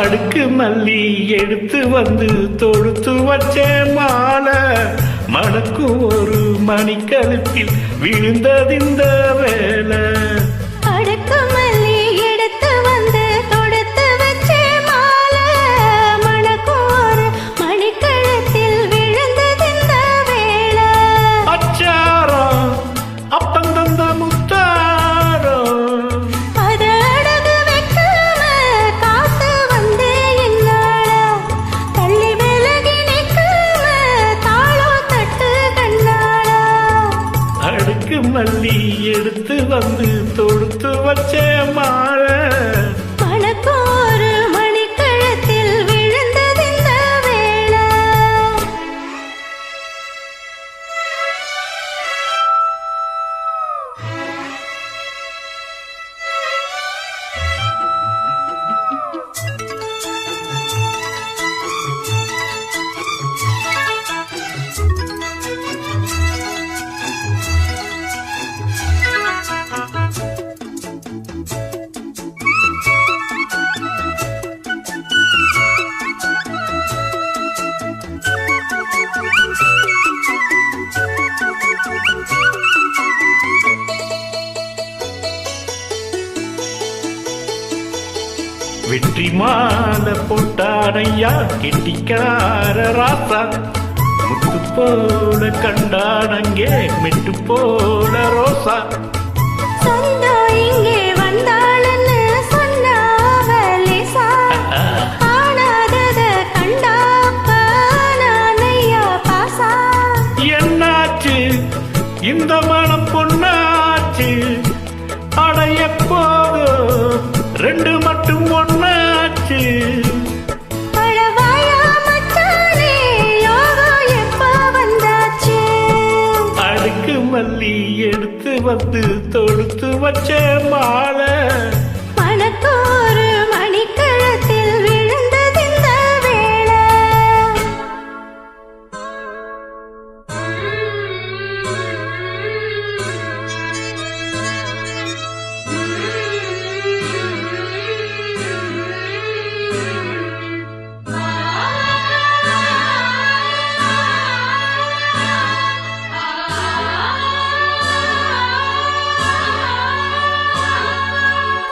அடுக்கு மல்லி எடுத்து வந்து தொடுத்து வச்ச மாலை. மணக்கு ஒரு மணிக்கழுத்தில் விழுந்ததிந்த வேலை எடுத்து வந்து தொடுத்து வச்சே மாலை. வெற்றி மாலை போட்டானையா கெட்டிக்கார ராசா. முத்து போல கண்டானங்கே மெட்டு போல ரோசா. இந்த மனம் பொண்ணாச்சு அடைய போதும் ரெண்டு மட்டும் ஒண்ணாச்சு வந்து தொடுத்து வச்ச மாலை.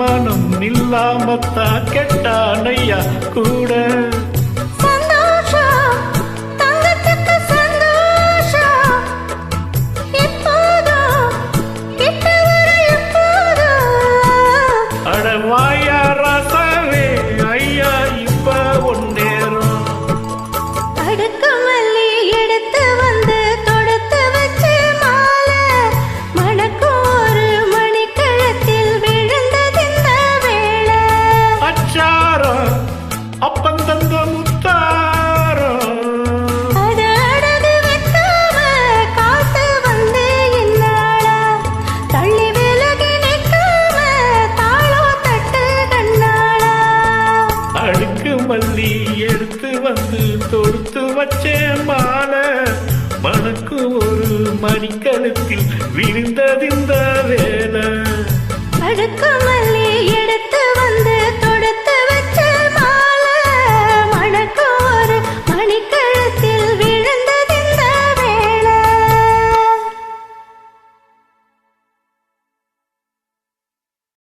மனம் நில்லாமத்தா கெட்டானையா கூட. மல்லி எடுத்து வந்து தொடுத்து வச்சேன் மாலை மனக்கு ஒரு மணிக்கழுத்தில் விழுந்ததிந்த வேலை. அடுக்கு